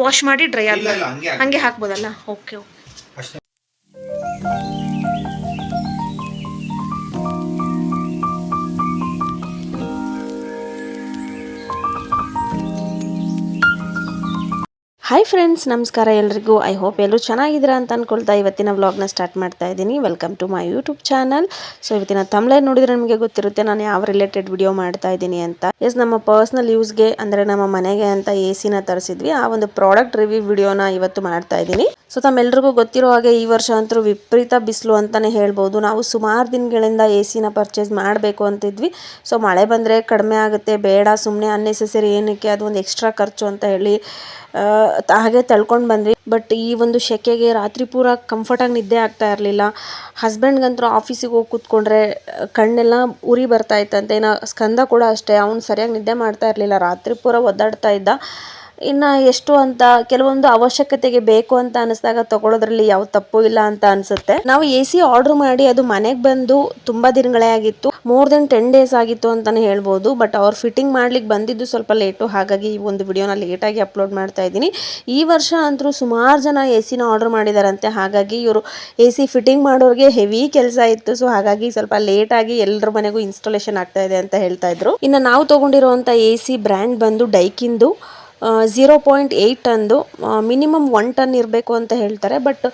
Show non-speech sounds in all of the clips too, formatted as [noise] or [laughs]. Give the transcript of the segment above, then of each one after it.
Wash ಮಾಡಿ dry ಹಾಕು. ಹಂಗೆ ಹಾಕ್ಬೋದಲ್ಲ? ಓಕೆ ಓಕೆ ಹಾಯ್ ಫ್ರೆಂಡ್ಸ್ ನಮಸ್ಕಾರ ಎಲ್ರಿಗೂ. ಐ ಹೋಪ್ ಎಲ್ಲರೂ ಚೆನ್ನಾಗಿದ್ದೀರಾ ಅಂತ ಅಂದ್ಕೊಳ್ತಾ ಇವತ್ತಿನ ವ್ಲಾಗ್ನ ಸ್ಟಾರ್ಟ್ ಮಾಡ್ತಾ ಇದ್ದೀನಿ. Welcome to my YouTube channel so ಇವತ್ತಿನ ತಮಿಳೆ ನೋಡಿದ್ರೆ ನಿಮಗೆ ಗೊತ್ತಿರುತ್ತೆ ನಾನು ಯಾವ ರಿಲೇಟೆಡ್ ವಿಡಿಯೋ ಮಾಡ್ತಾ ಇದ್ದೀನಿ ಅಂತ. ಎಸ್ ನಮ್ಮ ಪರ್ಸ್ನಲ್ ಯೂಸ್ಗೆ ಅಂದರೆ ನಮ್ಮ ಮನೆಗೆ ಅಂತ ಎ ಸಿನ ತರಿಸಿದ್ವಿ. ಆ ಒಂದು ಪ್ರಾಡಕ್ಟ್ ರಿವ್ಯೂ ವಿಡಿಯೋನ ಇವತ್ತು ಮಾಡ್ತಾ ಇದ್ದೀನಿ. ಸೊ ತಮ್ಮೆಲ್ರಿಗೂ ಗೊತ್ತಿರೋ ಹಾಗೆ ಈ ವರ್ಷ ಅಂತೂ ವಿಪರೀತ ಬಿಸಿಲು ಅಂತಾನೆ ಹೇಳ್ಬೋದು. ನಾವು ಸುಮಾರು ದಿನಗಳಿಂದ ಎ ಸಿನ ಪರ್ಚೇಸ್ ಮಾಡಬೇಕು ಅಂತಿದ್ವಿ. ಸೊ ಮಳೆ ಬಂದರೆ ಕಡಿಮೆ ಆಗುತ್ತೆ, ಬೇಡ ಸುಮ್ಮನೆ ಅನ್ನೆಸೆಸರಿ ಏನಕ್ಕೆ ಅದು ಒಂದು ಎಕ್ಸ್ಟ್ರಾ ಖರ್ಚು ಅಂತ ಹೇಳಿ ಹಾಗೆ ತಳ್ಕೊಂಡು ಬಂದ್ವಿ. ಬಟ್ ಈ ಒಂದು ಸೆಕೆಗೆ ರಾತ್ರಿ ಪೂರ ಕಂಫರ್ಟಾಗಿ ನಿದ್ದೆ ಆಗ್ತಾ ಇರಲಿಲ್ಲ. ಹಸ್ಬೆಂಡ್ಗಂತೂ ಆಫೀಸಿಗೆ ಹೋಗಿ ಕೂತ್ಕೊಂಡ್ರೆ ಕಣ್ಣೆಲ್ಲ ಉರಿ ಬರ್ತಾ ಇತ್ತಂತೆ ಇನ್ನು ಸ್ಕಂದ ಕೂಡ ಅಷ್ಟೇ, ಅವ್ನು ಸರಿಯಾಗಿ ನಿದ್ದೆ ಮಾಡ್ತಾ ಇರಲಿಲ್ಲ. ರಾತ್ರಿ ಪೂರ ಒದ್ದಾಡ್ತಾ ಇದ್ದ. ಇನ್ನು ಎಷ್ಟು ಅಂತ, ಕೆಲವೊಂದು ಅವಶ್ಯಕತೆಗೆ ಬೇಕು ಅಂತ ಅನಿಸಿದಾಗ ತಗೊಳ್ಳೋದ್ರಲ್ಲಿ ಯಾವ ತಪ್ಪು ಇಲ್ಲ ಅಂತ ಅನ್ಸುತ್ತೆ. ನಾವು ಎ ಸಿ ಆರ್ಡರ್ ಮಾಡಿ ಅದು ಮನೆಗೆ ಬಂದು ತುಂಬಾ ದಿನಗಳೇ ಆಗಿತ್ತು. ಮೋರ್ ದೆನ್ ಟೆನ್ ಡೇಸ್ ಆಗಿತ್ತು ಅಂತಲೇ ಹೇಳ್ಬೋದು ಬಟ್ ಅವ್ರು ಫಿಟ್ಟಿಂಗ್ ಮಾಡ್ಲಿಕ್ಕೆ ಬಂದಿದ್ದು ಸ್ವಲ್ಪ ಲೇಟು ಹಾಗಾಗಿ ಈ ಒಂದು ವಿಡಿಯೋನ ಲೇಟಾಗಿ ಅಪ್ಲೋಡ್ ಮಾಡ್ತಾ ಇದ್ದೀನಿ. ಈ ವರ್ಷ ಅಂತೂ ಸುಮಾರು ಜನ ಎ ಸಿನ ಆರ್ಡರ್ ಮಾಡಿದಾರಂತೆ. ಹಾಗಾಗಿ ಇವರು ಎ ಸಿ ಫಿಟ್ಟಿಂಗ್ ಮಾಡೋರಿಗೆ ಹೆವಿ ಕೆಲಸ ಇತ್ತು. ಸೊ ಹಾಗಾಗಿ ಸ್ವಲ್ಪ ಲೇಟಾಗಿ ಎಲ್ಲರ ಮನೆಗೂ ಇನ್ಸ್ಟಾಲೇಷನ್ ಆಗ್ತಾ ಇದೆ ಅಂತ ಹೇಳ್ತಾ ಇದ್ರು. ಇನ್ನು ನಾವು ತೊಗೊಂಡಿರುವಂಥ ಎ ಸಿ ಬ್ರ್ಯಾಂಡ್ ಬಂದು ಡೈಕಿಂದು ಝೀರೋ ಪಾಯಿಂಟ್ ಏಯ್ಟ್ ಅಂದು ಮಿನಿಮಮ್ ಒನ್ ಟನ್ ಇರಬೇಕು ಅಂತ ಹೇಳ್ತಾರೆ. ಬಟ್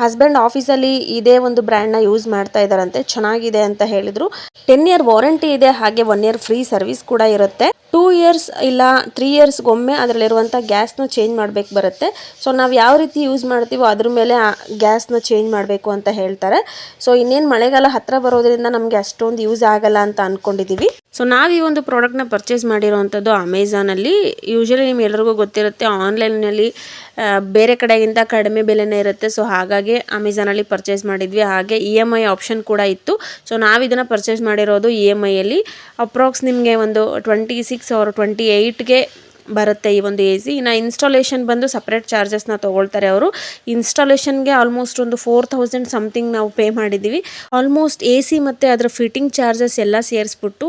ಹಸ್ಬೆಂಡ್ ಆಫೀಸಲ್ಲಿ ಇದೇ ಒಂದು ಬ್ರ್ಯಾಂಡ್ನ ಯೂಸ್ ಮಾಡ್ತಾ ಇದ್ದಾರಂತೆ. ಚೆನ್ನಾಗಿದೆ ಅಂತ ಹೇಳಿದರು. ಟೆನ್ ಇಯರ್ ವಾರಂಟಿ ಇದೆ, ಹಾಗೆ ಒನ್ ಇಯರ್ ಫ್ರೀ ಸರ್ವಿಸ್ ಕೂಡ ಇರುತ್ತೆ. ಟೂ ಇಯರ್ಸ್ ಇಲ್ಲ ತ್ರೀ ಇಯರ್ಸ್ಗೊಮ್ಮೆ ಅದರಲ್ಲಿರುವಂಥ ಗ್ಯಾಸ್ನ ಚೇಂಜ್ ಮಾಡಬೇಕು ಬರುತ್ತೆ. ಸೊ ನಾವು ಯಾವ ರೀತಿ ಯೂಸ್ ಮಾಡ್ತೀವೋ ಅದ್ರ ಮೇಲೆ ಗ್ಯಾಸ್ನ ಚೇಂಜ್ ಮಾಡಬೇಕು ಅಂತ ಹೇಳ್ತಾರೆ. ಸೊ ಇನ್ನೇನು ಮಳೆಗಾಲ ಹತ್ರ ಬರೋದ್ರಿಂದ ನಮಗೆ ಅಷ್ಟೊಂದು ಯೂಸ್ ಆಗಲ್ಲ ಅಂತ ಅಂದ್ಕೊಂಡಿದ್ದೀವಿ ಸೊ ನಾವು ಈ ಒಂದು ಪ್ರಾಡಕ್ಟ್ನ ಪರ್ಚೇಸ್ ಮಾಡಿರೋವಂಥದ್ದು ಅಮೆಝಾನಲ್ಲಿ ಯೂಶ್ವಲಿ ನಿಮ್ಗೆಲ್ರಿಗೂ ಗೊತ್ತಿರುತ್ತೆ ಆನ್ಲೈನಲ್ಲಿ ಬೇರೆ ಕಡೆಗಿಂತ ಕಡಿಮೆ ಬೆಲೆನೇ ಇರುತ್ತೆ. ಸೊ ಹಾಗಾಗಿ ಅಮೆಝಾನಲ್ಲಿ ಪರ್ಚೇಸ್ ಮಾಡಿದ್ವಿ. ಹಾಗೆ ಇ ಎಂ ಐ ಆಪ್ಷನ್ ಕೂಡ ಇತ್ತು. ಸೊ ನಾವು ಇದನ್ನು ಪರ್ಚೇಸ್ ಮಾಡಿರೋದು ಇ ಎಂ ಐಯಲ್ಲಿ ಅಪ್ರಾಕ್ಸ್ ನಿಮಗೆ ಒಂದು ಟ್ವೆಂಟಿ ಸಿಕ್ಸ್ ಆರ್ ಟ್ವೆಂಟಿ ಏಯ್ಟ್ಗೆ ಬರುತ್ತೆ ಈ ಒಂದು ಎ ಸಿ. ಇನ್ನು ಇನ್ಸ್ಟಾಲೇಷನ್ ಬಂದು ಸಪ್ರೇಟ್ ಚಾರ್ಜಸ್ನ ತೊಗೊಳ್ತಾರೆ ಅವರು. ಇನ್ಸ್ಟಾಲೇಷನ್ಗೆ ಆಲ್ಮೋಸ್ಟ್ ಒಂದು ಫೋರ್ ತೌಸಂಡ್ ಸಮಥಿಂಗ್ ನಾವು ಪೇ ಮಾಡಿದ್ದೀವಿ ಆಲ್ಮೋಸ್ಟ್ ಎ ಸಿ ಮತ್ತು ಅದರ ಫಿಟ್ಟಿಂಗ್ ಚಾರ್ಜಸ್ ಎಲ್ಲ ಸೇರಿಸ್ಬಿಟ್ಟು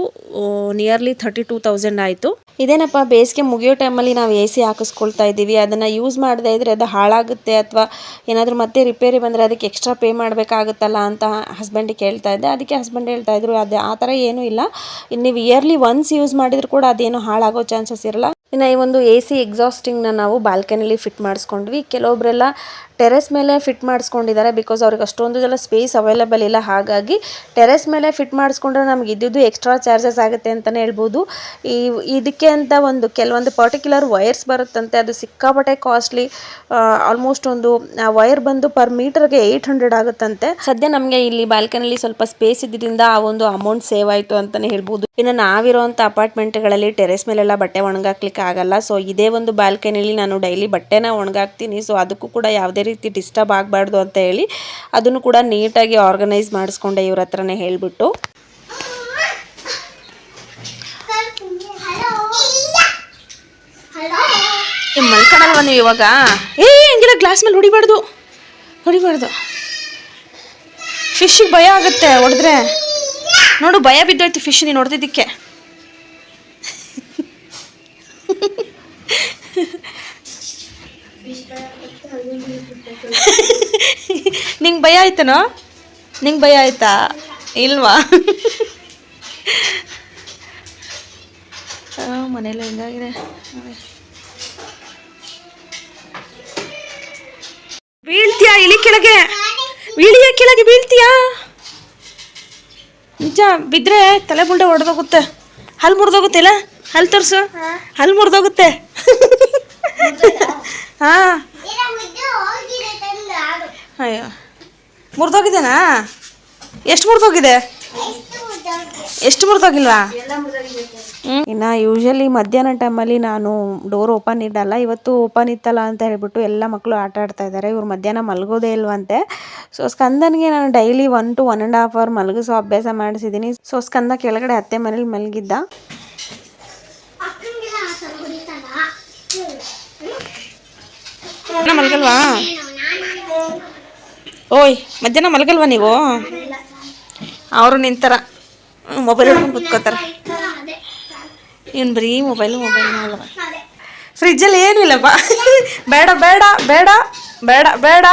ನಿಯರ್ಲಿ ಥರ್ಟಿ ಟೂ ತೌಸಂಡ್ ಆಯಿತು. ಇದೇನಪ್ಪ, ಬೇಸಿಗೆ ಮುಗಿಯೋ ಟೈಮಲ್ಲಿ ನಾವು ಎ ಸಿ ಹಾಕಿಸ್ಕೊಳ್ತಾ ಇದ್ದೀವಿ. ಅದನ್ನು ಯೂಸ್ ಮಾಡದೇ ಇದ್ದರೆ ಅದು ಹಾಳಾಗುತ್ತೆ ಅಥವಾ ಏನಾದರೂ ಮತ್ತೆ ರಿಪೇರಿ ಬಂದರೆ ಅದಕ್ಕೆ ಎಕ್ಸ್ಟ್ರಾ ಪೇ ಮಾಡಬೇಕಾಗುತ್ತಲ್ಲ ಅಂತ ಹಸ್ಬೆಂಡಿಗೆ ಕೇಳ್ತಾ ಇದ್ದೆ. ಅದಕ್ಕೆ ಹಸ್ಬೆಂಡ್ ಹೇಳ್ತಾ ಇದ್ರು, ಅದು ಆ ಥರ ಏನೂ ಇಲ್ಲ. ನೀವು ಇಯರ್ಲಿ ಒನ್ಸ್ ಯೂಸ್ ಮಾಡಿದ್ರು ಕೂಡ ಅದೇನು ಹಾಳಾಗೋ ಚಾನ್ಸಸ್ ಇರಲ್ಲ. ಇನ್ನು ಈ ಒಂದು ಎ ಸಿ ಎಕ್ಸಾಸ್ಟಿಂಗ್ನ ನಾವು ಬಾಲ್ಕನಿಲಿ ಫಿಟ್ ಮಾಡಿಸ್ಕೊಂಡ್ವಿ. ಕೆಲವೊಬ್ಬರೆಲ್ಲ ಟೆರೆಸ್ ಮೇಲೆ ಫಿಟ್ ಮಾಡಿಸ್ಕೊಂಡಿದ್ದಾರೆ ಬಿಕಾಸ್ ಅವ್ರಿಗೆ ಅಷ್ಟೊಂದು ಜನ ಸ್ಪೇಸ್ ಅವೈಲೇಬಲ್ ಇಲ್ಲ. ಹಾಗಾಗಿ ಟೆರೆಸ್ ಮೇಲೆ ಫಿಟ್ ಮಾಡಿಸ್ಕೊಂಡ್ರೆ ನಮ್ಗೆ ಇದ್ದಿದ್ದು ಎಕ್ಸ್ಟ್ರಾ ಚಾರ್ಜಸ್ ಆಗುತ್ತೆ ಅಂತಲೇ ಹೇಳ್ಬೋದು. ಈ ಇದಕ್ಕೆ ಅಂತ ಒಂದು ಕೆಲವೊಂದು ಪರ್ಟಿಕ್ಯುಲರ್ ವೈರ್ಸ್ ಬರುತ್ತಂತೆ. ಅದು ಸಿಕ್ಕಾಪಟ್ಟೆ ಕಾಸ್ಟ್ಲಿ ಆಲ್ಮೋಸ್ಟ್ ಒಂದು ವೈರ್ ಬಂದು ಪರ್ ಮೀಟರ್ಗೆ ಏಯ್ಟ್ ಹಂಡ್ರೆಡ್ ಆಗುತ್ತಂತೆ. ಸದ್ಯ ನಮಗೆ ಇಲ್ಲಿ ಬಾಲ್ಕನಿಲಿ ಸ್ವಲ್ಪ ಸ್ಪೇಸ್ ಇದ್ದಿದ್ದರಿಂದ ಆ ಒಂದು ಅಮೌಂಟ್ ಸೇವ್ ಆಯಿತು ಅಂತಲೇ ಹೇಳ್ಬೋದು. ಇನ್ನು ನಾವಿರೋಂಥ ಅಪಾರ್ಟ್ಮೆಂಟ್ಗಳಲ್ಲಿ ಟೆರೆಸ್ ಮೇಲೆಲ್ಲ ಬಟ್ಟೆ ಒಣಗಾಕ್ಲಿಕ್ಕೆ ಆಗಲ್ಲ. ಸೊ ಇದೇ ಒಂದು ಬಾಲ್ಕನಿಲಿ ನಾನು ಡೈಲಿ ಬಟ್ಟೆನ ಒಣಗಾಕ್ತೀನಿ. ಸೊ ಅದಕ್ಕೂ ಕೂಡ ಯಾವುದೇ ರೀತಿ ಡಿಸ್ಟರ್ಬ್ ಆಗಬಾರ್ದು ಅಂತ ಹೇಳಿ ಅದನ್ನು ಕೂಡ ನೀಟಾಗಿ ಆರ್ಗನೈಸ್ ಮಾಡಿಸ್ಕೊಂಡೆ ಇವ್ರ ಹತ್ರನೇ ಹೇಳಿಬಿಟ್ಟು. ಮಲ್ಕೊಳಲ್ವ ನೀವು ಇವಾಗ? ಏ, ಹಂಗಿಲ್ಲ ಗ್ಲಾಸ್ ಮೇಲೆ ಹೊಡಿಬಾರ್ದು. ಹೊಡಿಬಾರ್ದು. ಫಿಶ್ಗೆ ಭಯ ಆಗುತ್ತೆ, ಹೊಡೆದ್ರೆ. ನೋಡು, ಭಯ ಬಿದ್ದೋಯ್ತು ಫಿಶ್ ನೀನು ಹೊಡೆದಿದ್ದಕ್ಕೆ. ನಿಂಗೆ ಭಯ ಆಯ್ತನೋ? ನಿಂಗೆ ಭಯ ಆಯ್ತಾ? ಇಲ್ವಾ? ಮನೇಲಿ ಹೆಂಗಾಗಿದೆ? ಬೀಳ್ತೀಯಾ ಇಲ್ಲಿ ಕೆಳಗೆ? ಇಳಿಯ ಕೆಳಗೆ ಬೀಳ್ತೀಯಾ? ನಿಜ ಬಿದ್ರೆ ತಲೆ ಬುಂಡೆ ಹೊಡೆದೋಗುತ್ತೆ ಹಲ್ಲು ಮುರಿದೋಗುತ್ತೆ ಇಲ್ಲ? ಹಲ್ಲು ತೋರಿಸು. ಹಲ್ಲು ಮುರಿದೋಗುತ್ತೆ. ಹಾ. ಅಯ್ಯೋ. ಮುರಿದೋಗಿದೆನಾ ಎಷ್ಟು ಮುರಿದೋಗಿದೆ? ಎಷ್ಟು ಮುರಿದೋಗಿಲ್ವಾ? ಇನ್ನು ಯೂಶಲಿ ಮಧ್ಯಾಹ್ನ ಟೈಮಲ್ಲಿ ನಾನು ಡೋರ್ ಓಪನ್ ಇಡಲ್ಲ. ಇವತ್ತು ಓಪನ್ ಇತ್ತಲ್ಲ ಅಂತ ಹೇಳ್ಬಿಟ್ಟು ಎಲ್ಲ ಮಕ್ಕಳು ಆಟ ಆಡ್ತಾ ಇದ್ದಾರೆ. ಇವ್ರು ಮಧ್ಯಾಹ್ನ ಮಲಗೋದೇ ಇಲ್ವಂತೆ. ಸೊ ಸ್ಕಂದನಿಗೆ ನಾನು daily one to one and half hour ಮಲಗಿಸೋ ಅಭ್ಯಾಸ ಮಾಡಿಸಿದ್ದೀನಿ. ಸೊ ಸ್ಕಂದ ಕೆಳಗಡೆ ಅತ್ತೆ ಮನೇಲಿ ಮಲಗಿದ್ದ. ಮಲಗಲ್ವಾ? ಓಯ್, ಮಧ್ಯಾಹ್ನ ಮಲಗಲ್ವ ನೀವು? ಅವರು ನಿಂತಾರ. ಮೊಬೈಲ್ ಹಿಡ್ಕೊಂಡು ಕುತ್ಕೋತಾರೆ ಇವ್ನು ಬರೀ ಮೊಬೈಲು ಮೊಬೈಲ್ ನೋಡವ ಫ್ರಿಜ್ಜಲ್ಲಿ ಏನೂ ಇಲ್ಲಪ್ಪ. ಬೇಡ ಬೇಡ ಬೇಡ ಬೇಡ ಬೇಡ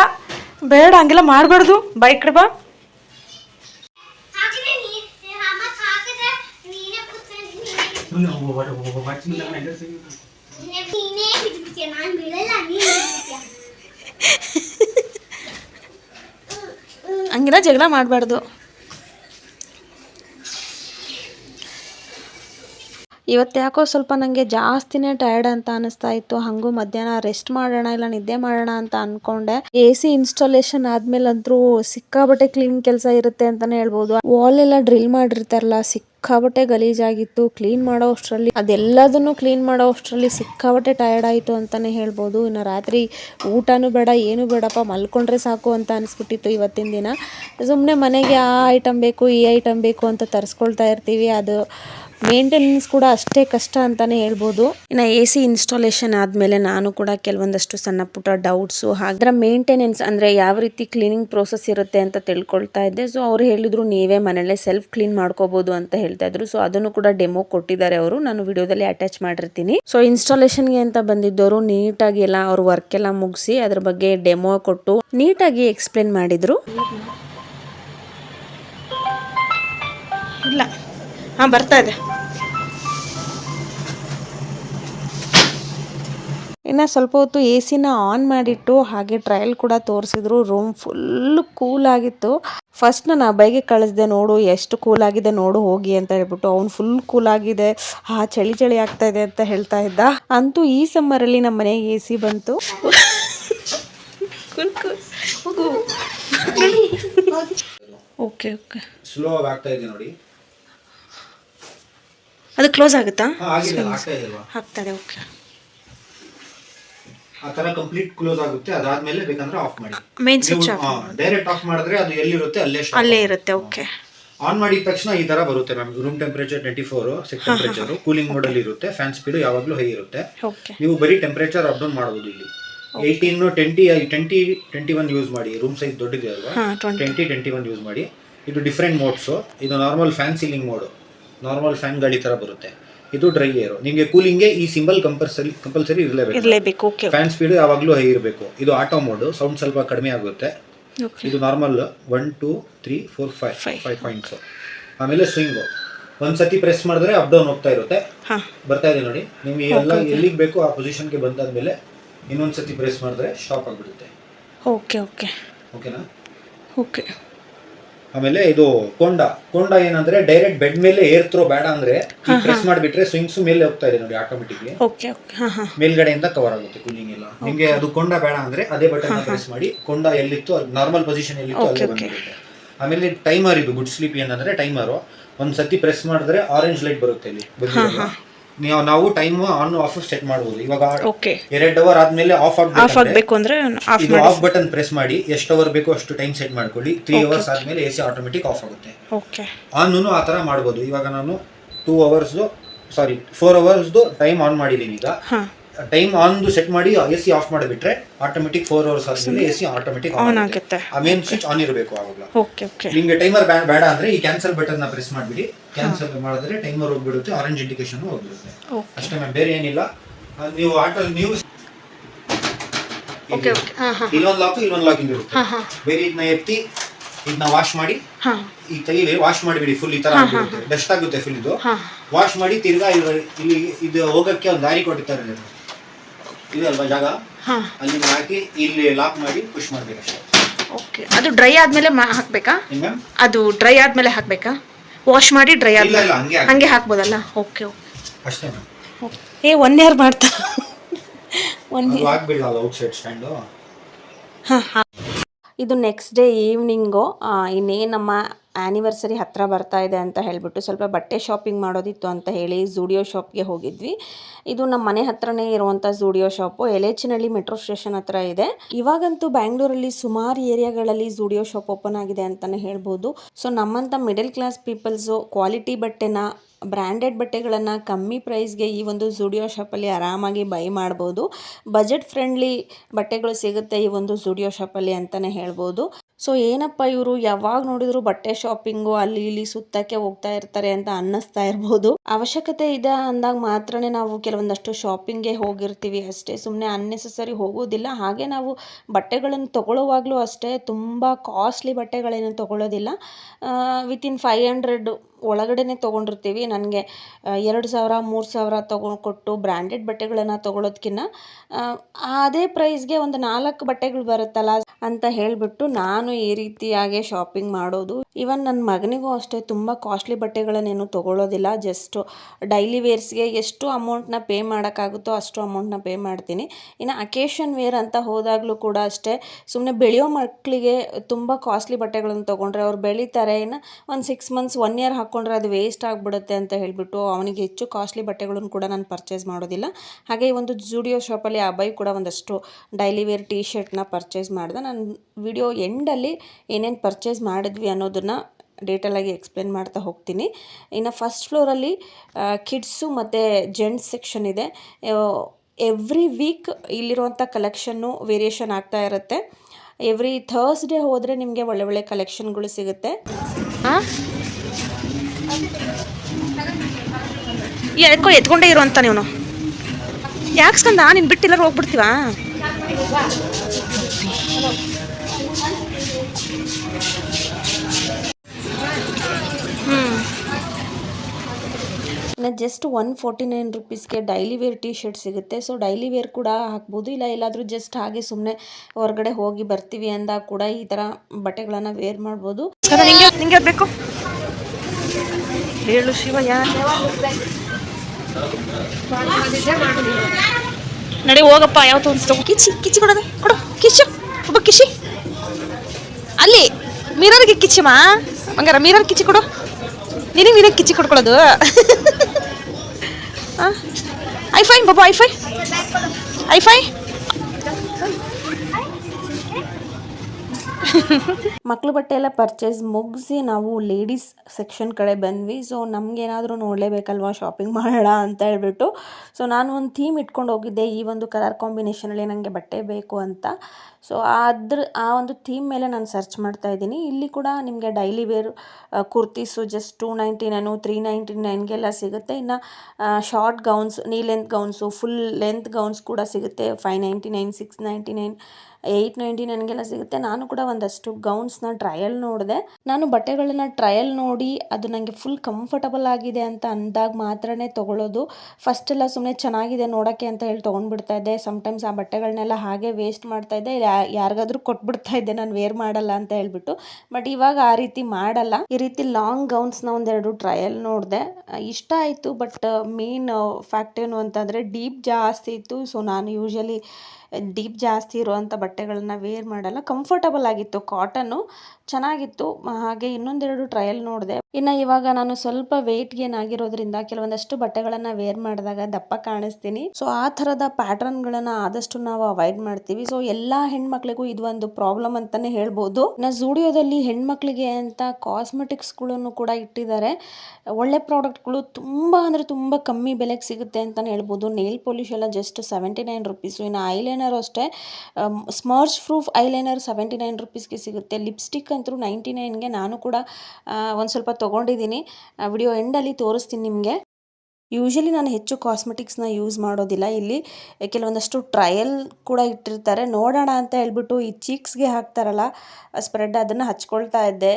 ಬೇಡ, ಹಂಗೆಲ್ಲ ಮಾಡಬಾರ್ದು. ಬೈಕ್ ಬಾ ಹಾಕಿದ್ರೆ ನೀ- ಮತ್ತ್ ಹಾಕಿದ್ರೆ ನೀನೇ ಕೂತ್ಕೊಂಡು ನೀನೇ- ನೀನೇ ಬಿದ್ಬಿಡ್ತೀಯ ನಾನ್ ಬೀಳಲ್ಲ ನೀನ್ ಬಿದ್ಬಿಡ್ತೀಯ. ಹಂಗೆಲ್ಲ ಜಗಳ ಮಾಡಬಾರ್ದು. ಇವತ್ತು ಯಾಕೋ ಸ್ವಲ್ಪ ನನಗೆ ಜಾಸ್ತಿನೇ ಟಯರ್ಡ್ ಅಂತ ಅನಿಸ್ತಾ ಇತ್ತು. ಹಾಗೂ ಮಧ್ಯಾಹ್ನ ರೆಸ್ಟ್ ಮಾಡೋಣ ಇಲ್ಲ, ನಿದ್ದೆ ಮಾಡೋಣ ಅಂತ ಅನ್ಕೊಂಡೆ. ಎ ಸಿ ಇನ್ಸ್ಟಾಲೇಷನ್ ಆದ್ಮೇಲಂತೂ ಸಿಕ್ಕಾಬಟ್ಟೆ ಕ್ಲೀನ್ ಕೆಲಸ ಇರುತ್ತೆ ಅಂತಾನೆ ಹೇಳ್ಬೋದು. ವಾಲ್ ಎಲ್ಲ ಡ್ರಿಲ್ ಮಾಡಿರ್ತಾರಲ್ಲ ಸಿಕ್ಕಾಬಟ್ಟೆ ಗಲೀಜಾಗಿತ್ತು ಕ್ಲೀನ್ ಮಾಡೋ ಅಷ್ಟರಲ್ಲಿ, ಅದೆಲ್ಲದನ್ನು ಕ್ಲೀನ್ ಮಾಡೋ ಅಷ್ಟರಲ್ಲಿ ಸಿಕ್ಕಾಪಟ್ಟೆ ಟಯರ್ಡ್ ಆಯಿತು ಅಂತಾನೆ ಹೇಳ್ಬೋದು. ಇನ್ನು ರಾತ್ರಿ ಊಟನೂ ಬೇಡ, ಏನು ಬೇಡಪ್ಪ, ಮಲ್ಕೊಂಡ್ರೆ ಸಾಕು ಅಂತ ಅನಿಸ್ಬಿಟ್ಟಿತ್ತು ಇವತ್ತಿನ ದಿನ. ಸುಮ್ಮನೆ ಮನೆಗೆ ಆ ಐಟಮ್ ಬೇಕು, ಈ ಐಟಮ್ ಬೇಕು ಅಂತ ತರಿಸ್ಕೊಳ್ತಾ ಇರ್ತೀವಿ. ಅದು ಮೇಂಟೆನೆನ್ಸ್ ಕೂಡ ಅಷ್ಟೇ ಕಷ್ಟ ಅಂತಾನೆ ಹೇಳ್ಬೋದು. ಇನ್ನು ಎ ಸಿ ಇನ್ಸ್ಟಾಲೇಷನ್ ಆದಮೇಲೆ ನಾನು ಕೂಡ ಕೆಲವೊಂದಷ್ಟು ಸಣ್ಣ ಪುಟ್ಟ ಡೌಟ್ಸು ಅದರ ಮೇಂಟೆನೆನ್ಸ್ ಅಂದರೆ ಯಾವ ರೀತಿ ಕ್ಲೀನಿಂಗ್ ಪ್ರೋಸೆಸ್ ಇರುತ್ತೆ ಅಂತ ತಿಳ್ಕೊಳ್ತಾ ಇದ್ದೆ. ಸೊ ಅವ್ರು ಹೇಳಿದ್ರು, ನೀವೇ ಮನೇಲೆ ಸೆಲ್ಫ್ ಕ್ಲೀನ್ ಮಾಡ್ಕೋಬೋದು ಅಂತ ಹೇಳ್ತಾ ಇದ್ರು. ಸೊ ಅದನ್ನು ಕೂಡ ಡೆಮೋ ಕೊಟ್ಟಿದ್ದಾರೆ ಅವರು. ನಾನು ವಿಡಿಯೋದಲ್ಲಿ ಅಟ್ಯಾಚ್ ಮಾಡಿರ್ತೀನಿ. ಸೊ ಇನ್ಸ್ಟಾಲೇಷನ್ಗೆ ಅಂತ ಬಂದಿದ್ದವರು ನೀಟಾಗಿ ಎಲ್ಲ, ಅವ್ರ ವರ್ಕ್ ಎಲ್ಲ ಮುಗಿಸಿ ಅದ್ರ ಬಗ್ಗೆ ಡೆಮೋ ಕೊಟ್ಟು ನೀಟಾಗಿ ಎಕ್ಸ್ಪ್ಲೇನ್ ಮಾಡಿದ್ರು. ಹಾಂ ಬರ್ತಾ ಇದೆ. ಇನ್ನು ಸ್ವಲ್ಪ ಹೊತ್ತು ಎ ಸಿನ ಆನ್ ಮಾಡಿಟ್ಟು ಹಾಗೆ ಟ್ರಯಲ್ ಕೂಡ ತೋರಿಸಿದ್ರು. ರೂಮ್ ಫುಲ್ ಕೂಲ್ ಆಗಿತ್ತು. ಫಸ್ಟ್ ನಾನು ಅಬ್ಬಾಯಿಗೆ ಕಳಿಸ್ದೆ ನೋಡು ಎಷ್ಟು ಕೂಲ್ ಆಗಿದೆ ನೋಡು ಹೋಗಿ ಅಂತ ಹೇಳ್ಬಿಟ್ಟು. ಅವ್ನು ಫುಲ್ ಕೂಲ್ ಆಗಿದೆ. ಆ ಚಳಿ ಚಳಿ ಆಗ್ತಾ ಇದೆ ಅಂತ ಹೇಳ್ತಾ ಇದ್ದ. ಅಂತೂ ಈ ಸಮ್ಮರಲ್ಲಿ ನಮ್ಮ ಮನೆಗೆ ಎ ಸಿ ಬಂತು [laughs] ಓಕೆ ಓಕೆ. ಸ್ಲೋ ಆಗಿ ಆಗ್ತಾ ಇದೆ ನೋಡಿ. ಅದು ಕ್ಲೋಸ್ ಆಗುತ್ತಾ? ಹಾಕ್ತಾರೆ ಆಗ್ತದೆ ಓಕೆ ಆ ತರ ಕಂಪ್ಲೀಟ್ ಕ್ಲೋಸ್ ಆಗುತ್ತೆ ಅದಾದ್ಮೇಲೆ ಬೇಕಂದ್ರೆ ಆಫ್ ಮಾಡಿ. ಮೇನ್ ಸ್ವಿಚ್ ಡೈರೆಕ್ಟ್ ಆಫ್ ಮಾಡಿದ್ರೆ ಅದು ಎಲ್ಲಿರುತ್ತೆ ಅಲ್ಲೇ ಅಲ್ಲೇ ಇರುತ್ತೆ ಓಕೆ ಆನ್ ಮಾಡಿದ ತಕ್ಷಣ ಈ ತರ ಬರುತ್ತೆ ma'am room temperature twenty four temperature cooling mode ಅಲ್ಲಿ ಇರುತ್ತೆ ಫ್ಯಾನ್ ಸ್ಪೀಡ್ ಯಾವಾಗಲೂ ಹೈ ಇರುತ್ತೆ. ಓಕೆ ನೀವು ಬರೀ ಟೆಂಪರೇಚರ್ ಅಪ್ ಡೌನ್ ಮಾಡಬಹುದು ಇಲ್ಲಿ. Eighteen twenty twenty twenty one use ಮಾಡಿ ರೂಮ್ ಸೈಜ್ ದೊಡ್ಡದಿದೆ ಅಲ್ವಾ? ಟ್ವೆಂಟಿ ಟ್ವೆಂಟಿ ಒನ್ ಯೂಸ್ ಮಾಡಿ. ಇದು ಡಿಫ್ರೆಂಟ್ ಮೋಡ್ಸು ಇದು normal fan ceiling mode normal fan ಗಾಡಿ ತರ ಬರುತ್ತೆ. ಇದು ಡ್ರೈ ಏರು ನಿಮಗೆ ಕೂಲಿಂಗ್ಗೆ ಈ ಸಿಂಬಲ್ ಕಂಪಲ್ಸರಿ ಕಂಪಲ್ಸರಿ ಇರಲೇಬೇಕು. ಇರಲೇಬೇಕು ಓಕೆ ಫ್ಯಾನ್ ಸ್ಪೀಡ್ ಯಾವಾಗಲೂ ಹೈ ಇರಬೇಕು. ಇದು ಆಟೋ ಮೋಡ್ ಸೌಂಡ್ ಸ್ವಲ್ಪ ಕಡಿಮೆ ಆಗುತ್ತೆ. ಇದು normal one two three four five. Five points ಆಮೇಲೆ ಸ್ವಿಂಗು ಒಂದು ಸತಿ ಪ್ರೆಸ್ ಮಾಡಿದ್ರೆ ಅಪ್ ಡೌನ್ ಹೋಗ್ತಾ ಇರುತ್ತೆ. ಹಾಂ. ಬರ್ತಾ ಇದೆ ನೋಡಿ. ನಿಮ್ಗೆ ಎಲ್ಲ ಎಲ್ಲಿಗೆ ಬೇಕು ಆ ಪೊಸಿಷನ್ಗೆ ಬಂದಾದ್ಮೇಲೆ ಇನ್ನೊಂದು ಸತಿ ಪ್ರೆಸ್ ಮಾಡಿದ್ರೆ ಸ್ಟಾಪ್ ಆಗಿಬಿಡುತ್ತೆ. ಓಕೆ ಓಕೆ ಓಕೆನಾ ಓಕೆ ಆಮೇಲೆ ಇದು ಕೊಂಡ ಕೊಂಡ ಏನಂದ್ರೆ ಡೈರೆಕ್ಟ್ ಬೆಡ್ ಮೇಲೆ ಏರ್ ಥ್ರೋ ಬೇಡ ಅಂದ್ರೆ ಪ್ರೆಸ್ ಮಾಡಿಬಿಟ್ರೆ ಸ್ವಿಂಗ್ಸ್ ಮೇಲೆ ಹೋಗ್ತಾ ಇದೆ ನೋಡಿ ಆಟೋಮೆಟಿಕ್ಲಿ ಮೇಲ್ಗಡೆಯಿಂದ ಕವರ್ ಆಗುತ್ತೆ ಕೂಲಿಂಗ್ ಎಲ್ಲ. ನಿಮಗೆ ಅದು ಕೊಂಡ ಬೇಡ ಅಂದ್ರೆ ಅದೇ ಬಟನ್ ಪ್ರೆಸ್ ಮಾಡಿ ಕೊಂಡ ಎಲ್ಲಿತ್ತು ನಾರ್ಮಲ್ ಪೊಸಿಷನ್ ಎಲ್ಲಿತ್ತು ಅಲ್ಲೇ ಬಂದಿರುತ್ತೆ ಆಮೇಲೆ ಟೈಮರ್ ಇದು ಗುಡ್ ಸ್ಲೀಪ್ ಏನಂದ್ರೆ ಟೈಮರು ಒಂದ್ ಸತಿ ಪ್ರೆಸ್ ಮಾಡಿದ್ರೆ ಆರೆಂಜ್ ಲೈಟ್ ಬರುತ್ತೆ ಇಲ್ಲಿ. ನೀವು ನಾವು ಟೈಮ್ ಆನ್ ಆಫ್ ಸೆಟ್ ಮಾಡಬಹುದು ಇವಾಗ ಓಕೆ ಎರಡ್ ಅವರ್ ಆದ್ಮೇಲೆ ಆಫ್ ಆಫ್ ಆಗ್ಬೇಕು ಅಂದ್ರೆ ಆಫ್ ಇದು ಆಫ್ ಬಟನ್ ಪ್ರೆಸ್ ಮಾಡಿ ಎಷ್ಟು ಅವರ್ ಬೇಕು ಅಷ್ಟು ಟೈಮ್ ಸೆಟ್ ಮಾಡ್ಕೊಳ್ಳಿ. ತ್ರೀ ಅವರ್ಸ್ ಆದ್ಮೇಲೆ ಎ ಸಿ ಆಟೋಮೆಟಿಕ್ ಆಫ್ ಆಗುತ್ತೆ ಓಕೆ ಆನ್ ಆ ಥರ ಮಾಡ್ಬೋದು. ಇವಾಗ ನಾನು ಟೂ ಅವರ್ಸ್ದು ಸಾರಿ ಫೋರ್ ಅವರ್ಸ್ದು ಟೈಮ್ ಆನ್ ಮಾಡಿದ್ದೀನಿ ಈಗ. ಟೈಮ್ ಆನ್ ಸೆಟ್ ಮಾಡಿ ಎ ಸಿ ಆಫ್ ಮಾಡಿಬಿಟ್ರೆ ಆಟೋಮೆಟಿಕ್ ಫೋರ್ ಅವರ್ಸ್ ಆದ್ಮೇಲೆ ಎ ಸಿ ಆಟೋಮೆಟಿಕ್ ಆನ್ ಆಗುತ್ತೆ. ಆ ಮೇನ್ ಸ್ವಿಚ್ ಆನ್ ಇರಬೇಕು ಆವಾಗ ನಿಮ್ಗೆ ಟೈಮರ್ ಬೇಡ ಅಂದ್ರೆ ಈ ಕ್ಯಾನ್ಸಲ್ ಬಟನ್ನ ಪ್ರೆಸ್ ಮಾಡಿಬಿಡಿ. ಕ್ಯಾನ್ಸಲ್ ಮಾಡಿದ್ರೆ ಟೈಮರ್ ಹೋಗ್ಬಿಡುತ್ತೆ ಆರೆಂಜ್ ಇಂಡಿಕೇಶನ್ ಹೋಗ್ಬಿಡುತ್ತೆ. ಅಷ್ಟೇ ಮ್ಯಾಮ್ ಬೇರೆ ಏನಿಲ್ಲ. ನೀವು ಆಟೋ ನೀವು ಇಲ್ಲೊಂದು ಲಾಕ್ ಇಲ್ಲೊಂದು ಲಾಕಿಂಗ್ ಇರುತ್ತೆ. ಬೇರೆ ಇದನ್ನ ಎತ್ತಿ ಇದನ್ನ ವಾಶ್ ಮಾಡಿ ಈ ಕೈಲಿ ವಾಶ್ ಮಾಡಿಬಿಡಿ ಫುಲ್ ಈ ತರ ಬೆಸ್ಟ್ ಆಗುತ್ತೆ ಫುಲ್ ಇದು. ವಾಶ್ ಮಾಡಿ ತಿರ್ಗಾ ಇಲ್ಲಿ ಇದು ಹೋಗಕ್ಕೆ ಒಂದು ದಾರಿ ಕೊಟ್ಟಿರ್ತಾರೆ ಇದು. ಅಲ್ವಾ ಜಾಗ? ಅಲ್ಲಿ ಹಾಕಿ ಇಲ್ಲಿ ಲಾಕ್ ಮಾಡಿ ಪುಷ್ ಮಾಡ್ಬೇಕಷ್ಟೇ. ಓಕೆ ಅದು ಡ್ರೈ ಆದ್ಮೇಲೆ ಹಾಕಬೇಕಾ? ಅದು ಡ್ರೈ ಆದ್ಮೇಲೆ ಹಾಕಬೇಕಾ? ವಾಶ್ ಮಾಡಿ ಡ್ರೈ ಇಲ್ಲ ಹಂಗೆ ಹಾಕಿ. ಹಂಗೆ ಹಾಕ್ಬೋದಲ್ಲ? ಓಕೆ ಓಕೆ ಏ ಒನ್ ಇಯರ್ ಮಾಡ್ತಾ. ಒನ್ ಇಯರ್ ಹಾಂ ಹಾಂ. ಇದು ನೆಕ್ಸ್ಟ್ ಡೇ ಈವ್ನಿಂಗು ಇನ್ನೇನು ನಮ್ಮ ಆ್ಯನಿವರ್ಸರಿ ಹತ್ತಿರ ಬರ್ತಾ ಇದೆ ಅಂತ ಹೇಳಿಬಿಟ್ಟು ಸ್ವಲ್ಪ ಬಟ್ಟೆ ಶಾಪಿಂಗ್ ಮಾಡೋದಿತ್ತು ಅಂತ ಹೇಳಿ ಝೂಡಿಯೋ ಶಾಪ್ಗೆ ಹೋಗಿದ್ವಿ. ಇದು ನಮ್ಮ ಮನೆ ಹತ್ರನೇ ಇರುವಂಥ Zudio shop Yelachenahalli metro station ಹತ್ರ ಇದೆ. ಇವಾಗಂತೂ ಬ್ಯಾಂಗ್ಳೂರಲ್ಲಿ ಸುಮಾರು ಏರಿಯಾಗಳಲ್ಲಿ ಝೂಡಿಯೋ ಶಾಪ್ ಓಪನ್ ಆಗಿದೆ ಅಂತಲೇ ಹೇಳ್ಬೋದು. ಸೊ ನಮ್ಮಂಥ ಮಿಡಲ್ ಕ್ಲಾಸ್ ಪೀಪಲ್ಸು ಕ್ವಾಲಿಟಿ ಬಟ್ಟೆನ ಬ್ರ್ಯಾಂಡೆಡ್ ಬಟ್ಟೆಗಳನ್ನು ಕಮ್ಮಿ ಪ್ರೈಸ್ಗೆ ಈ ಒಂದು ಜುಡಿಯೋ ಶಾಪಲ್ಲಿ ಆರಾಮಾಗಿ ಬೈ ಮಾಡ್ಬೋದು. ಬಜೆಟ್ ಫ್ರೆಂಡ್ಲಿ ಬಟ್ಟೆಗಳು ಸಿಗುತ್ತೆ ಈ ಒಂದು ಜುಡಿಯೋ ಶಾಪಲ್ಲಿ ಅಂತಲೇ ಹೇಳ್ಬೋದು. ಸೊ ಏನಪ್ಪ ಇವರು? ಯಾವಾಗ ನೋಡಿದ್ರು ಬಟ್ಟೆ ಶಾಪಿಂಗು ಅಲ್ಲಿ ಇಲ್ಲಿ ಸುತ್ತಕ್ಕೆ ಹೋಗ್ತಾ ಇರ್ತಾರೆ ಅಂತ ಅನ್ನಿಸ್ತಾ ಇರ್ಬೋದು. ಅವಶ್ಯಕತೆ ಇದೆ ಅಂದಾಗ ಮಾತ್ರನೇ ನಾವು ಕೆಲವೊಂದಷ್ಟು ಶಾಪಿಂಗ್ಗೆ ಹೋಗಿರ್ತೀವಿ ಅಷ್ಟೇ. ಸುಮ್ಮನೆ ಅನ್ನೆಸೆಸರಿ ಹೋಗೋದಿಲ್ಲ. ಹಾಗೆ ನಾವು ಬಟ್ಟೆಗಳನ್ನು ತಗೊಳ್ಳುವಾಗಲೂ ಅಷ್ಟೇ ತುಂಬ ಕಾಸ್ಟ್ಲಿ ಬಟ್ಟೆಗಳೇನು ತಗೊಳ್ಳೋದಿಲ್ಲ. ವಿತಿನ್ ಫೈವ್ ಹಂಡ್ರೆಡ್ ಒಳಗಡೆನೆ ತೊಗೊಂಡಿರ್ತೀವಿ. ನನಗೆ ಎರಡು ಸಾವಿರ, ಮೂರು ಸಾವಿರ ತಗೊ, ಕೊಟ್ಟು ಬ್ರ್ಯಾಂಡೆಡ್ ಬಟ್ಟೆಗಳನ್ನು ತೊಗೊಳೋದ್ಕಿಂತ ಅದೇ ಪ್ರೈಸ್ಗೆ ಒಂದು ನಾಲ್ಕು ಬಟ್ಟೆಗಳು ಬರುತ್ತಲ್ಲ ಅಂತ ಹೇಳಿಬಿಟ್ಟು ನಾನು ಈ ರೀತಿಯಾಗಿ ಶಾಪಿಂಗ್ ಮಾಡೋದು. ಇವನ್ ನನ್ನ ಮಗನಿಗೂ ಅಷ್ಟೇ, ತುಂಬ ಕಾಸ್ಟ್ಲಿ ಬಟ್ಟೆಗಳನ್ನೇನು ತೊಗೊಳ್ಳೋದಿಲ್ಲ ಜಸ್ಟ್ ಡೈಲಿ ವೇರ್ಸ್ಗೆ ಎಷ್ಟು ಅಮೌಂಟ್ನ ಪೇ ಮಾಡೋಕ್ಕಾಗುತ್ತೋ ಅಷ್ಟು ಅಮೌಂಟ್ನ ಪೇ ಮಾಡ್ತೀನಿ. ಇನ್ನು ಅಕೇಶನ್ ವೇರ್ ಅಂತ ಹೋದಾಗಲೂ ಕೂಡ ಅಷ್ಟೇ ಸುಮ್ಮನೆ ಬೆಳೆಯೋ ಮಕ್ಕಳಿಗೆ ತುಂಬ ಕಾಸ್ಟ್ಲಿ ಬಟ್ಟೆಗಳನ್ನು ತೊಗೊಂಡ್ರೆ ಅವ್ರು ಬೆಳೀತಾರೆ. ಇನ್ನು ಒಂದು ಸಿಕ್ಸ್ ಮಂತ್ಸ್ ಒನ್ ಇಯರ್ ಹಾಕ್ಕೊಂಡ್ರೆ ಅದು ವೇಸ್ಟ್ ಆಗಿಬಿಡುತ್ತೆ ಅಂತ ಹೇಳಿಬಿಟ್ಟು ಅವನಿಗೆ ಹೆಚ್ಚು ಕಾಸ್ಟ್ಲಿ ಬಟ್ಟೆಗಳನ್ನು ಕೂಡ ನಾನು ಪರ್ಚೇಸ್ ಮಾಡೋದಿಲ್ಲ. ಹಾಗೆ ಈ ಒಂದು ಜುಡಿಯೋ ಶಾಪಲ್ಲಿ ಅಭಯ್ ಕೂಡ ಒಂದಷ್ಟು ಡೈಲಿ ವೇರ್ ಟೀ ಶರ್ಟ್ನ ಪರ್ಚೇಸ್ ಮಾಡಿದೆ. ನಾನು ವಿಡಿಯೋ ಎಂಡಲ್ಲಿ ಏನೇನು ಪರ್ಚೇಸ್ ಮಾಡಿದ್ವಿ ಅನ್ನೋದನ್ನು ಡೀಟೇಲಾಗಿ ಎಕ್ಸ್ಪ್ಲೇನ್ ಮಾಡ್ತಾ ಹೋಗ್ತೀನಿ. ಇನ್ನು ಫಸ್ಟ್ ಫ್ಲೋರಲ್ಲಿ ಕಿಡ್ಸು ಮತ್ತು ಜೆಂಟ್ಸ್ ಸೆಕ್ಷನ್ ಇದೆ. ಎವ್ರಿ ವೀಕ್ ಇಲ್ಲಿರುವಂಥ ಕಲೆಕ್ಷನ್ನು ವೇರಿಯೇಷನ್ ಆಗ್ತಾ ಇರುತ್ತೆ. ಎವ್ರಿ ಥರ್ಸ್ಡೇ ಹೋದರೆ ನಿಮಗೆ ಒಳ್ಳೆ ಒಳ್ಳೆ ಕಲೆಕ್ಷನ್ಗಳು ಸಿಗುತ್ತೆ. ಎತ್ಕೊ ಎತ್ಕೊಂಡೇ ಇರೋ ಅಂತ ನೀನು. ಯಾಕೆ ಸ್ಕಂದ? ನೀನು ಬಿಟ್ಟಿಲ್ಲ ಹೋಗ್ಬಿಡ್ತೀವಾ? ಇನ್ನು ಜಸ್ಟ್ ಒನ್ ಫೋರ್ಟಿ ನೈನ್ ರುಪೀಸ್ಗೆ ಡೈಲಿ ವೇರ್ ಟಿ ಶರ್ಟ್ ಸಿಗುತ್ತೆ. ಸೊ ಡೈಲಿ ವೇರ್ ಕೂಡ ಹಾಕ್ಬೋದು. ಇಲ್ಲ ಎಲ್ಲಾದರೂ ಜಸ್ಟ್ ಹಾಗೆ ಸುಮ್ಮನೆ ಹೊರಗಡೆ ಹೋಗಿ ಬರ್ತೀವಿ ಅಂದಾಗ ಕೂಡ ಈ ಥರ ಬಟ್ಟೆಗಳನ್ನು ವೇರ್ ಮಾಡ್ಬೋದು. ಬೇಕು? ಹೇಳು ಶಿವಯ್ಯ ನಡಿ ಹೋಗಪ್ಪ ಯಾವತ್ತು ತಗೋ ಕಿಚ್ಚಿ ಕಿಚ್ಚಿ ಕೊಡೋದು ಕೊಡು, ಕಿಚ್ಚು. ಒಬ್ಬ ಕಿಶಿ ಅಲ್ಲಿ, ಮಿರರ್ಗೆ ಕಿಚ್ಚಮ್ಮ ಹಂಗಾರ ಮಿರರ್ ಕಿಚ್ಚಿ ಕೊಡು. ನಿನಗೆ ನಿನಗೆ ಕಿಚ್ಚಿ ಕೊಡ್ಕೊಳ್ಳೋದು. [laughs] ಐಫೈ ಬಾಬಾ ಐಫೈ ಐಫೈ ಮಕ್ಳು ಬಟ್ಟೆ ಎಲ್ಲ ಪರ್ಚೇಸ್ ಮುಗಿಸಿ ನಾವು ಲೇಡೀಸ್ ಸೆಕ್ಷನ್ ಕಡೆ ಬಂದ್ವಿ. ಸೊ ನಮಗೇನಾದರೂ ನೋಡಲೇಬೇಕಲ್ವಾ ಶಾಪಿಂಗ್ ಮಾಡೋಣ ಅಂತ ಹೇಳ್ಬಿಟ್ಟು. ಸೊ ನಾನು ಒಂದು ಥೀಮ್ ಇಟ್ಕೊಂಡು ಹೋಗಿದ್ದೆ ಈ ಒಂದು ಕಲರ್ ಕಾಂಬಿನೇಷನಲ್ಲಿ ನನಗೆ ಬಟ್ಟೆ ಬೇಕು ಅಂತ. ಸೊ ಅದ್ರ, ಆ ಒಂದು ಥೀಮ್ ಮೇಲೆ ನಾನು ಸರ್ಚ್ ಮಾಡ್ತಾ ಇದ್ದೀನಿ. ಇಲ್ಲಿ ಕೂಡ ನಿಮಗೆ daily wear kurtis just two ninety nine three ninety ನೈನ್ಗೆಲ್ಲ ಸಿಗುತ್ತೆ. ಇನ್ನು short gowns knee length gowns full length gowns ಕೂಡ ಸಿಗುತ್ತೆ. Five ninety nine six ninety nine eight ninety ನೈನ್ಗೆಲ್ಲ ಸಿಗುತ್ತೆ. ನಾನು ಕೂಡ ಒಂದಷ್ಟು ಗೌನ್ಸ್ನ ಟ್ರಯಲ್ ನೋಡಿದೆ. ನಾನು ಬಟ್ಟೆಗಳನ್ನ ಟ್ರಯಲ್ ನೋಡಿ ಅದು ನನಗೆ ಫುಲ್ ಕಂಫರ್ಟಬಲ್ ಆಗಿದೆ ಅಂತ ಅಂದಾಗ ಮಾತ್ರನೇ ತೊಗೊಳ್ಳೋದು. ಫಸ್ಟೆಲ್ಲ ಸುಮ್ಮನೆ ಚೆನ್ನಾಗಿದೆ ನೋಡೋಕ್ಕೆ ಅಂತ ಹೇಳಿ ತೊಗೊಂಡ್ಬಿಡ್ತಾ ಇದ್ದೆ. ಸಮ್ಟೈಮ್ಸ್ ಆ ಬಟ್ಟೆಗಳನ್ನೆಲ್ಲ ಹಾಗೆ ವೇಸ್ಟ್ ಮಾಡ್ತಾ ಇದ್ದೆ. ಯಾ- ಯಾರಿಗಾದ್ರೂ ಕೊಟ್ಬಿಡ್ತಾ ಇದ್ದೆ, ನಾನು ವೇರ್ ಮಾಡಲ್ಲ ಅಂತ ಹೇಳ್ಬಿಟ್ಟು. ಬಟ್ ಇವಾಗ ಆ ರೀತಿ ಮಾಡಲ್ಲ. ಈ ರೀತಿ ಲಾಂಗ್ ಗೌನ್ಸ್ನ ಒಂದೆರಡು ಟ್ರಯಲ್ ನೋಡಿದೆ. ಇಷ್ಟ ಆಯಿತು, ಬಟ್ ಮೇನ್ ಫ್ಯಾಕ್ಟ್ ಏನು ಅಂತಂದರೆ, ಡೀಪ್ ಜಾಸ್ತಿ ಇತ್ತು. ಸೊ, ನಾನು ಯೂಶಲಿ ಡೀಪ್ ಜಾಸ್ತಿ ಇರುವಂಥ ಬಟ್ಟೆಗಳನ್ನ ವೇರ್ ಮಾಡಲ್ಲ. ಕಂಫರ್ಟಬಲ್ ಆಗಿತ್ತು. ಕಾಟನ್ನು ಚೆನ್ನಾಗಿತ್ತು. ಹಾಗೆ ಇನ್ನೊಂದೆರಡು ಟ್ರಯಲ್ ನೋಡಿದೆ. ಇನ್ನು ಇವಾಗ ನಾನು ಸ್ವಲ್ಪ ವೆಯ್ಟ್ ಗೇನ್ ಆಗಿರೋದ್ರಿಂದ ಕೆಲವೊಂದಷ್ಟು ಬಟ್ಟೆಗಳನ್ನು ವೇರ್ ಮಾಡಿದಾಗ ದಪ್ಪ ಕಾಣಿಸ್ತೀನಿ. ಸೊ ಆ ಥರದ ಪ್ಯಾಟರ್ನ್ಗಳನ್ನು ಆದಷ್ಟು ನಾವು ಅವಾಯ್ಡ್ ಮಾಡ್ತೀವಿ. ಸೊ ಎಲ್ಲ ಹೆಣ್ಮಕ್ಳಿಗೂ ಇದು ಒಂದು ಪ್ರಾಬ್ಲಮ್ ಅಂತಾನೆ ಹೇಳ್ಬೋದು. ನಾ ಝೂಡಿಯೋದಲ್ಲಿ ಹೆಣ್ಮಕ್ಳಿಗೆ ಅಂತ ಕಾಸ್ಮೆಟಿಕ್ಸ್ಗಳನ್ನು ಕೂಡ ಇಟ್ಟಿದ್ದಾರೆ. ಒಳ್ಳೆ ಪ್ರಾಡಕ್ಟ್ಗಳು ತುಂಬ ಅಂದ್ರೆ ತುಂಬ ಕಮ್ಮಿ ಬೆಲೆಗೆ ಸಿಗುತ್ತೆ ಅಂತಲೇ ಹೇಳ್ಬೋದು. ನೇಲ್ ಪಾಲಿಶ್ ಎಲ್ಲ ಜಸ್ಟ್ ಸೆವೆಂಟಿ ನೈನ್ ರುಪೀಸು ಇನ್ನು ಐಲೈನರ್ ಅಷ್ಟೇ. Smudge proof eyeliner seventy nine ರುಪೀಸ್ಗೆ ಸಿಗುತ್ತೆ. ಲಿಪ್ಸ್ಟಿಕ್ ಅಂತೂ ನೈಂಟಿ ನೈನ್ಗೆ ನಾನು ಕೂಡ ಒಂದು ಸ್ವಲ್ಪ ತೊಗೊಂಡಿದ್ದೀನಿ. ವಿಡಿಯೋ ಎಂಡಲ್ಲಿ ತೋರಿಸ್ತೀನಿ ನಿಮಗೆ. ಯೂಶಲಿ ನಾನು ಹೆಚ್ಚು ಕಾಸ್ಮೆಟಿಕ್ಸ್ನ ಯೂಸ್ ಮಾಡೋದಿಲ್ಲ ಇಲ್ಲಿ. ಕೆಲವೊಂದಷ್ಟು ಟ್ರಯಲ್ ಕೂಡ ಇಟ್ಟಿರ್ತಾರೆ. ನೋಡೋಣ ಅಂತ ಹೇಳ್ಬಿಟ್ಟು ಈ ಚೀಕ್ಸ್ಗೆ ಹಾಕ್ತಾರಲ್ಲ ಸ್ಪ್ರೆಡ್ ಅದನ್ನು ಹಚ್ಕೊಳ್ತಾ ಇದ್ದೆ.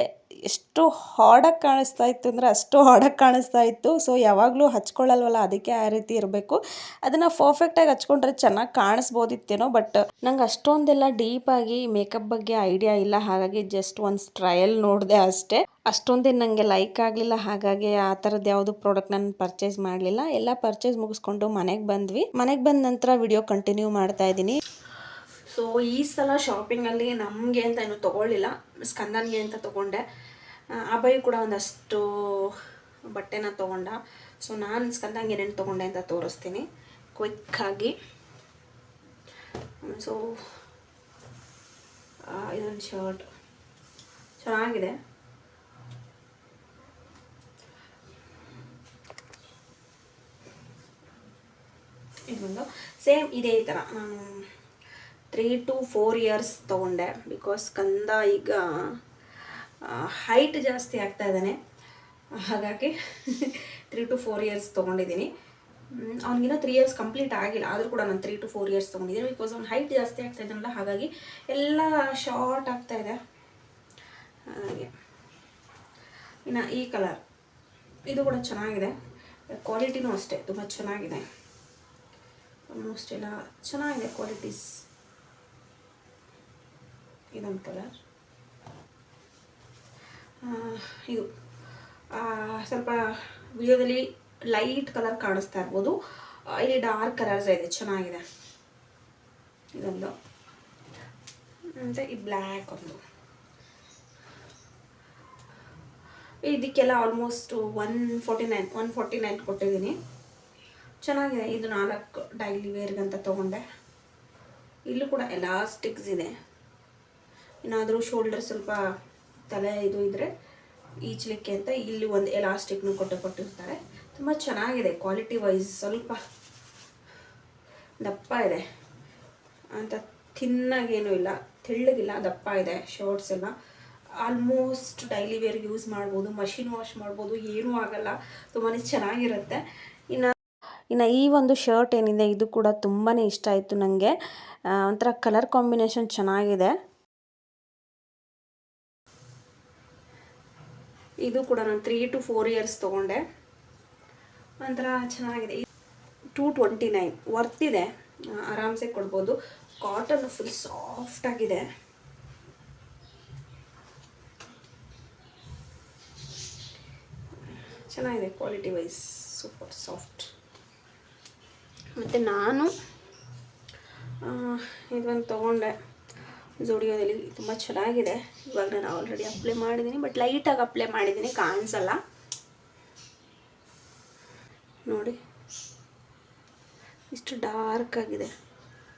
ಎಷ್ಟು ಹಾರ್ಡಾಗಿ ಕಾಣಿಸ್ತಾ ಇತ್ತು ಅಂದರೆ ಅಷ್ಟು ಹಾರ್ಡಾಗಿ ಕಾಣಿಸ್ತಾ ಇತ್ತು. ಸೊ ಯಾವಾಗಲೂ ಹಚ್ಕೊಳ್ಳಲ್ವಲ್ಲ, ಅದಕ್ಕೆ ಆ ರೀತಿ ಇರಬೇಕು. ಅದನ್ನು ಪರ್ಫೆಕ್ಟಾಗಿ ಹಚ್ಕೊಂಡ್ರೆ ಚೆನ್ನಾಗಿ ಕಾಣಿಸ್ಬೋದಿತ್ತೇನೋ ಬಟ್ ನಂಗೆ ಅಷ್ಟೊಂದೆಲ್ಲ ಡೀಪಾಗಿ ಮೇಕಪ್ ಬಗ್ಗೆ ಐಡಿಯಾ ಇಲ್ಲ. ಹಾಗಾಗಿ ಜಸ್ಟ್ ಒಂದು ಟ್ರಯಲ್ ನೋಡಿದೆ ಅಷ್ಟೇ. ಅಷ್ಟೊಂದೇನು ನನಗೆ ಲೈಕ್ ಆಗಲಿಲ್ಲ. ಹಾಗಾಗಿ ಆ ಥರದ್ದು ಯಾವುದು ಪ್ರಾಡಕ್ಟ್ ನಾನು ಪರ್ಚೇಸ್ ಮಾಡಲಿಲ್ಲ. ಎಲ್ಲ ಪರ್ಚೇಸ್ ಮುಗಿಸ್ಕೊಂಡು ಮನೆಗೆ ಬಂದ್ವಿ. ಮನೆಗೆ ಬಂದ ನಂತರ ವಿಡಿಯೋ ಕಂಟಿನ್ಯೂ ಮಾಡ್ತಾ ಇದ್ದೀನಿ. ಸೊ ಈ ಸಲ ಶಾಪಿಂಗಲ್ಲಿ ನಮಗೆ ಅಂತ ಏನು ತೊಗೊಳ್ಳಿಲ್ಲ. ಸ್ಕಂದನ್ಗೆ ಅಂತ ತೊಗೊಂಡೆ. ಅಬ್ಬಾಯಿ ಕೂಡ ಒಂದಷ್ಟು ಬಟ್ಟೆನ ತೊಗೊಂಡ. ಸೊ ನಾನು ಸ್ಕಂದಂಗೆ ಏನೇನು ತೊಗೊಂಡೆ ಅಂತ ತೋರಿಸ್ತೀನಿ. ಕ್ವಿಕ್ಕಾಗಿ ಸೊ ಇದೊಂದು ಶರ್ಟ್ ಚೆನ್ನಾಗಿದೆ. ಇದೊಂದು. ಸೇಮ್ ಇದೇ ಥರ ನಾನು ತ್ರೀ ಟು ಫೋರ್ ಇಯರ್ಸ್ ತೊಗೊಂಡೆ. ಬಿಕಾಸ್ ಕಂದ ಈಗ ಹೈಟ್ ಜಾಸ್ತಿ ಆಗ್ತಾ ಇದ್ದಾನೆ. ಹಾಗಾಗಿ ತ್ರೀ ಟು ಫೋರ್ ಇಯರ್ಸ್ ತೊಗೊಂಡಿದ್ದೀನಿ. ಅವ್ನಿಗಿನ್ನೂ ತ್ರೀ ಇಯರ್ಸ್ ಕಂಪ್ಲೀಟ್ ಆಗಿಲ್ಲ. ಆದರೂ ಕೂಡ ನಾನು ತ್ರೀ ಟು ಫೋರ್ ಇಯರ್ಸ್ ತೊಗೊಂಡಿದ್ದೀನಿ. ಬಿಕಾಸ್ ಅವ್ನು ಹೈಟ್ ಜಾಸ್ತಿ ಆಗ್ತಾ ಇದ್ದಾನಲ್ಲ, ಹಾಗಾಗಿ ಎಲ್ಲ ಶಾರ್ಟ್ ಆಗ್ತಾ ಇದೆ. ಹಾಗೆ. ಇನ್ನು ಈ ಕಲರ್ ಇದು ಕೂಡ ಚೆನ್ನಾಗಿದೆ. ಕ್ವಾಲಿಟಿನೂ ಅಷ್ಟೇ. ತುಂಬ ಚೆನ್ನಾಗಿದೆ. ಆಲ್ಮೋಸ್ಟ್ ಎಲ್ಲ ಚೆನ್ನಾಗಿದೆ ಕ್ವಾಲಿಟೀಸ್ ಇದೊಂದು ಕಲರ್ ಇದು. ಸ್ವಲ್ಪ ವಿಡಿಯೋದಲ್ಲಿ ಲೈಟ್ ಕಲರ್ ಕಾಣಿಸ್ತಾ ಇರ್ಬೋದು. ಇಲ್ಲಿ ಡಾರ್ಕ್ ಕಲರ್ಸ್ ಇದೆ, ಚೆನ್ನಾಗಿದೆ. ಇದೊಂದು. ಮತ್ತು ಈ ಬ್ಲ್ಯಾಕ್ ಒಂದು. ಇದಕ್ಕೆಲ್ಲ almost one forty nine one forty nine ಕೊಟ್ಟಿದ್ದೀನಿ. ಚೆನ್ನಾಗಿದೆ. ಇದು ನಾಲ್ಕು ಡೈಲಿ ವೇರ್ಗಂತ ತೊಗೊಂಡೆ. ಇಲ್ಲೂ ಕೂಡ ಎಲಾಸ್ಟಿಕ್ಸ್ ಇದೆ. ಏನಾದರೂ ಶೋಲ್ಡರ್ ಸ್ವಲ್ಪ ತಲೆ ಇದು ಇದ್ದರೆ ಈಚಲಿಕ್ಕೆ ಅಂತ ಇಲ್ಲಿ ಒಂದು ಎಲಾಸ್ಟಿಕ್ನು ಕೊಟ್ಟು ಕೊಟ್ಟಿರ್ತಾರೆ. ತುಂಬ ಚೆನ್ನಾಗಿದೆ ಕ್ವಾಲಿಟಿ ವೈಸ್ ಸ್ವಲ್ಪ ದಪ್ಪ ಇದೆ. ಅಂತ ತಿನ್ನಾಗೇನೂ ಇಲ್ಲ, ತೆಳ್ಳಗಿಲ್ಲ, ದಪ್ಪ ಇದೆ ಶರ್ಟ್ಸ್ ಎಲ್ಲ. ಆಲ್ಮೋಸ್ಟ್ ಡೈಲಿ ವೇರ್ಗೆ ಯೂಸ್ ಮಾಡ್ಬೋದು ಮಷಿನ್ ವಾಶ್ ಮಾಡ್ಬೋದು, ಏನೂ ಆಗಲ್ಲ ತುಂಬಾ ಚೆನ್ನಾಗಿರುತ್ತೆ. ಇನ್ನು ಇನ್ನು ಈ ಒಂದು ಶರ್ಟ್ ಏನಿದೆ, ಇದು ಕೂಡ ತುಂಬಾ ಇಷ್ಟ ಆಯಿತು ನನಗೆ ಒಂಥರ ಕಲರ್ ಕಾಂಬಿನೇಷನ್ ಚೆನ್ನಾಗಿದೆ. ಇದು ಕೂಡ ನಾನು ತ್ರೀ ಟು ಫೋರ್ ಇಯರ್ಸ್ ತೊಗೊಂಡೆ. ಒಂಥರ ಚೆನ್ನಾಗಿದೆ. ಟೂ ಟ್ವೆಂಟಿ ನೈನ್ ವರ್ತ್ ಇದೆ ಆರಾಮ್ಸೆ ಕೊಡ್ಬೋದು. ಕಾಟನ್ ಫುಲ್ ಸಾಫ್ಟ್ ಆಗಿದೆ. ಚೆನ್ನಾಗಿದೆ ಕ್ವಾಲಿಟಿ ವೈಸ್ ಸೂಪರ್ ಸಾಫ್ಟ್ ಮತ್ತು ನಾನು ಇದೊಂದು ತೊಗೊಂಡೆ. ಜೋಡಿಯೋದಲ್ಲಿ ತುಂಬ ಚೆನ್ನಾಗಿದೆ. ಇವಾಗ ನಾನು ಆಲ್ರೆಡಿ ಅಪ್ಲೈ ಮಾಡಿದ್ದೀನಿ ಬಟ್ ಲೈಟಾಗಿ ಅಪ್ಲೈ ಮಾಡಿದ್ದೀನಿ ಕಾಣಿಸಲ್ಲ. ನೋಡಿ. ಇಷ್ಟು ಡಾರ್ಕ್ ಆಗಿದೆ.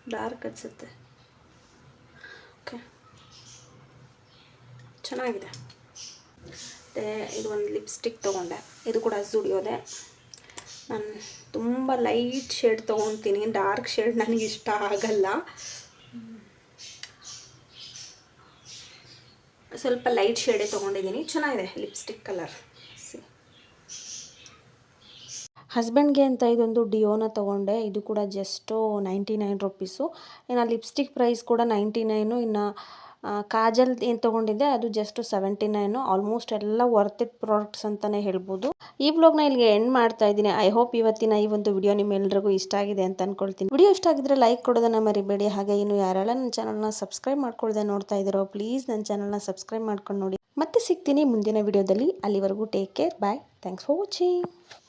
ಡಾರ್ಕ್ ಅನಿಸುತ್ತೆ. ಓಕೆ ಚೆನ್ನಾಗಿದೆ. ಮತ್ತು ಇದು ಒಂದು ಲಿಪ್ಸ್ಟಿಕ್ ತೊಗೊಂಡೆ. ಇದು ಕೂಡ ಜುಡಿಯೋದೆ ನಾನು ತುಂಬ ಲೈಟ್ ಶೇಡ್ ತೊಗೊತೀನಿ. ಡಾರ್ಕ್ ಶೇಡ್ ನನಗೆ ಇಷ್ಟ ಆಗಲ್ಲ. ಸ್ವಲ್ಪ ಲೈಟ್ ಶೇಡೇ ತೊಗೊಂಡಿದ್ದೀನಿ. ಚೆನ್ನಾಗಿದೆ ಲಿಪ್ಸ್ಟಿಕ್ ಕಲರ್ ಹಸ್ಬೆಂಡ್ಗೆ ಅಂತ ಇದೊಂದು ಡಿಯೋನ ತೊಗೊಂಡೆ. ಇದು ಕೂಡ ಜಸ್ಟು ನೈಂಟಿ ನೈನ್ ರುಪೀಸು ಇನ್ನು ಲಿಪ್ಸ್ಟಿಕ್ ಪ್ರೈಸ್ ಕೂಡ ನೈಂಟಿ ನೈನು ಇನ್ನು ಕಾಜಲ್ ಏನು ತೊಗೊಂಡಿದ್ದೆ, ಅದು ಜಸ್ಟ್ ಸೆವೆಂಟಿ ನೈನು ಆಲ್ಮೋಸ್ಟ್ ಎಲ್ಲ ವರ್ತ್ ಇಟ್ ಪ್ರಾಡಕ್ಟ್ಸ್ ಅಂತಲೇ ಹೇಳ್ಬೋದು. ಈ ಬ್ಲಾಗ್ನ ಇಲ್ಲಿಗೆ ಎಂಡ್ ಮಾಡ್ತಾ ಇದ್ದೀನಿ. ಐ ಹೋಪ್ ಇವತ್ತಿನ ಈ ಒಂದು ವಿಡಿಯೋ ನಿಮ್ಮೆಲ್ಲರಿಗೂ ಇಷ್ಟ ಆಗಿದೆ ಅಂತ ಅನ್ಕೊಳ್ತೀನಿ. ವಿಡಿಯೋ ಇಷ್ಟ ಆಗಿದ್ರೆ ಲೈಕ್ ಕೊಡೋದನ್ನ ಮರಿಬೇಡಿ. ಹಾಗೆ ಇನ್ನು ಯಾರೆಲ್ಲ ನನ್ನ ಚಾನಲ್ನ ಸಬ್ಸ್ಕ್ರೈಬ್ ಮಾಡ್ಕೊಳ್ದೆ ನೋಡ್ತಾ ಇದ್ದಾರೋ ಪ್ಲೀಸ್ ನನ್ನ ಚಾನಲ್ನ ಸಬ್ಸ್ಕ್ರೈಬ್ ಮಾಡ್ಕೊಂಡು ನೋಡಿ. ಮತ್ತೆ ಸಿಗ್ತೀನಿ ಮುಂದಿನ ವಿಡಿಯೋದಲ್ಲಿ ಅಲ್ಲಿವರೆಗೂ take care bye thanks for watching